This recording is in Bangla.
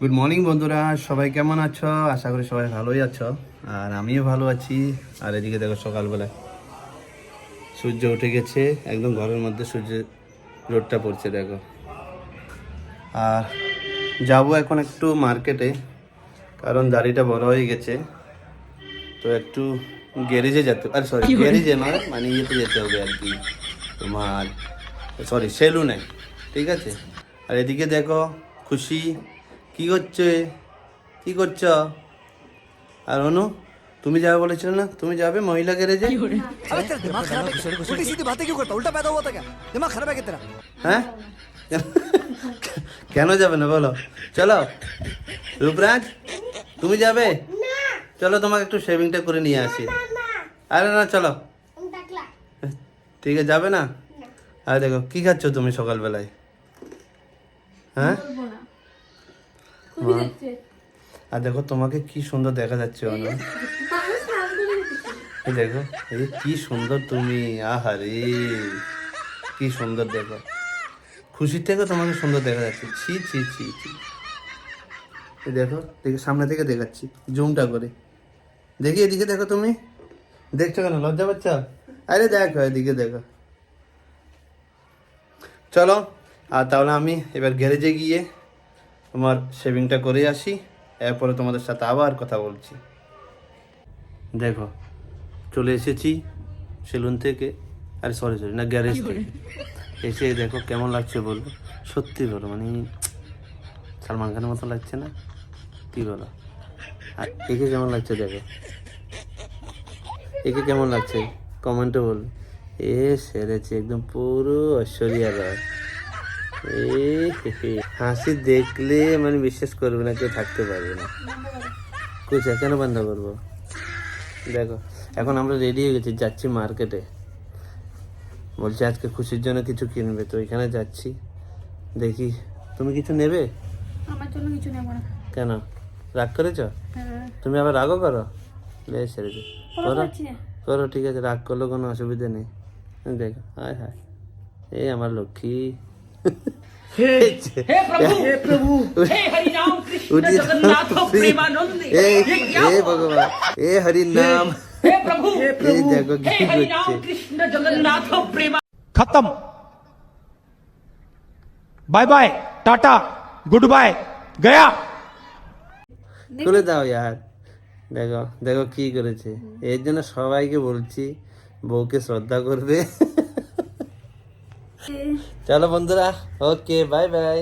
গুড মর্নিং বন্ধুরা। সবাই কেমন আছো? আশা করি সবাই ভালোই আছো। আর আমিও ভালো আছি। আর এদিকে দেখো সকালবেলা সূর্য উঠে গেছে। একদম ঘরের মধ্যে সূর্য রোদটা পড়ছে দেখো। আর যাব এখন একটু মার্কেটে কারণ দাড়িটা বড় হয়ে গেছে। তো একটু গ্যারেজে যেতে আর সরি গ্যারেজে নয় মানে ইয়েতে যেতে হবে আর কি। তোমার সরি সেলুনে ঠিক আছে? আর এদিকে দেখো খুশি কি করছে? কি করছ? আর অনু তুমি যাবে বলেছিল না? তুমি যাবে মহিলা গ্যারেজে? হ্যাঁ? কেন যাবে না বলো? চলো। রূপরাজ তুমি যাবে? চলো তোমাকে একটু শেভিংটা করে নিয়ে আসি। আরে না চলো। ঠিক আছে যাবে না? আরে দেখো কি খাচ্ছ তুমি সকালবেলায়? হ্যাঁ? আর দেখো তোমাকে কি সুন্দর দেখা যাচ্ছে দেখো এই কি সুন্দর তুমি আহারে। কি সুন্দর দেখো। খুশির থেকে তোমাকে সুন্দর দেখা যাচ্ছে। ছি ছি ছি ছি। দেখো দেখে সামনে থেকে দেখাচ্ছি জুমটা করে। দেখি এদিকে দেখো তুমি। দেখছ কেন? লজ্জা পাচ্ছ? আরে দেখো এদিকে দেখো। চলো আর তাহলে আমি এবার গ্যারেজে গিয়ে তোমার শেভিংটা করে আসি এরপরে তোমাদের সাথে আবার কথা বলছি। দেখো চলে এসেছি সেলুন থেকে। আরে সরি সরি না গ্যারেজ থেকে। এসে দেখো কেমন লাগছে বলব সত্যি বলো মানে সালমান খানের মতো লাগছে না? কি বলো? আর একে কেমন লাগছে দেখো? একে কেমন লাগছে? কমেন্টে বল। এ সেরেছে একদম পুরো ঐশ্বরিয়া রায়। হাসি দেখলে মানে বিশ্বাস করবে না কেউ থাকতে পারবে না। কুচা কেন বন্ধ করব? দেখো এখন আমরা রেডি হয়ে গেছি যাচ্ছি মার্কেটে বলছে আজকে খুশির জন্য কিছু কিনবে তো এখানে যাচ্ছি। দেখি তুমি কিছু নেবে? আমার জন্য কিছু নেব না। কেন? রাগ করেছ? হ্যাঁ। তুমি আবার রাগও করো? বেশ সেরেছে করো করো ঠিক আছে রাগ করলেও কোনো অসুবিধা নেই। দেখো হায় হায়। এই আমার লক্ষ্মী। हे प्रभु हे प्रभु हे हरि राम कृष्ण उठी जगन्नाथ प्रेमानंद ए ये क्या ए भगवान ए हरि नाम हे प्रभु ए देखो हे की हरि राम बच्चे कृष्ण जगन्नाथ प्रेमा खत्म bye bye tata goodbye गया খুলে দাও ইয়ার দেখো দেখো কি করেছে এর জন্য সবাইকে বলছি বউকে শ্রদ্ধা করবে চলো বন্ধুরা ওকে বাই বাই